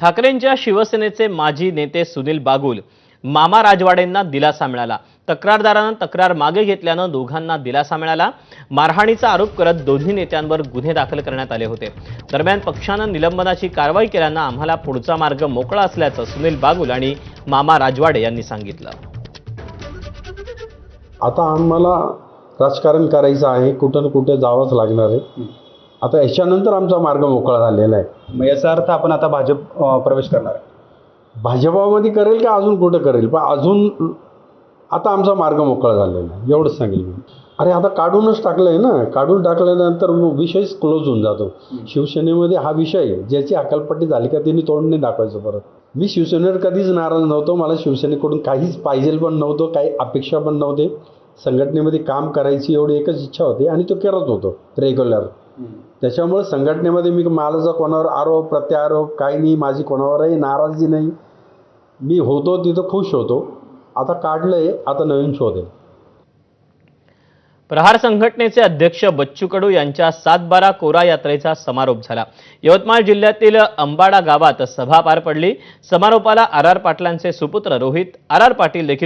ठाकरेंच्या शिवसेनेचे माजी नेते सुनील बागुल मामा राजवाडेंना दिलासा मिळाला. तक्रारदारानं तक्रार मागे घेतल्यानं दोघांना दिलासा मिळाला. मारहाणीचा आरोप करत दोन्ही नेत्यांवर गुन्हे दाखल करण्यात आले होते. दरम्यान पक्षानं निलंबनाची कारवाई केल्यानं आम्हाला पुढचा मार्ग मोकळा असल्याचं सुनील बागुल आणि मामा राजवाडे यांनी सांगितलं. आता आम्हाला राजकारण करायचं आहे. कुठं कुठे जावंच लागणार आहे. आता याच्यानंतर आमचा मार्ग मोकळा झालेला आहे. मग याचा अर्थ आपण आता भाजप अं, प्रवेश करणार आहे. भाजपामध्ये करेल का अजून कुठं करेल? पण अजून आता आमचा मार्ग मोकळा झालेला आहे. एवढंच सांगेल मी. अरे आता काढूनच टाकलं आहे ना. काढून टाकल्यानंतर मग विषयच क्लोज होऊन जातो. शिवसेनेमध्ये हा विषय आहे, ज्याची अकलपट्टी झाली का त्यांनी तोंड नाही दाखवायचं परत. मी शिवसेनेवर कधीच नाराज नव्हतो. मला शिवसेनेकडून काहीच पाहिजे पण नव्हतं. काही अपेक्षा पण नव्हते. संघटनेमध्ये काम करायची एवढी एकच इच्छा होती आणि तो करत होतो. रेग्युलर त्याच्यामुळे संघटनेमध्ये मी माझा कोणावर आरोप प्रत्यारोप काही नाही माझी कोणावरही नाराजी नाही. मी होतो तिथं खुश होतो. आता काढलंय आता नवीन शोध आहे प्रहार संघटनेचे अध्यक्ष बच्चू कडू यांच्या सातबारा कोरा यात्रेचा समारोप झाला. यवतमाळ जिल्ह्यातील अंबाडा गावात सभा पार पडली. समारोपाला आर आर पाटलांचे सुपुत्र रोहित आर आर पाटील देखील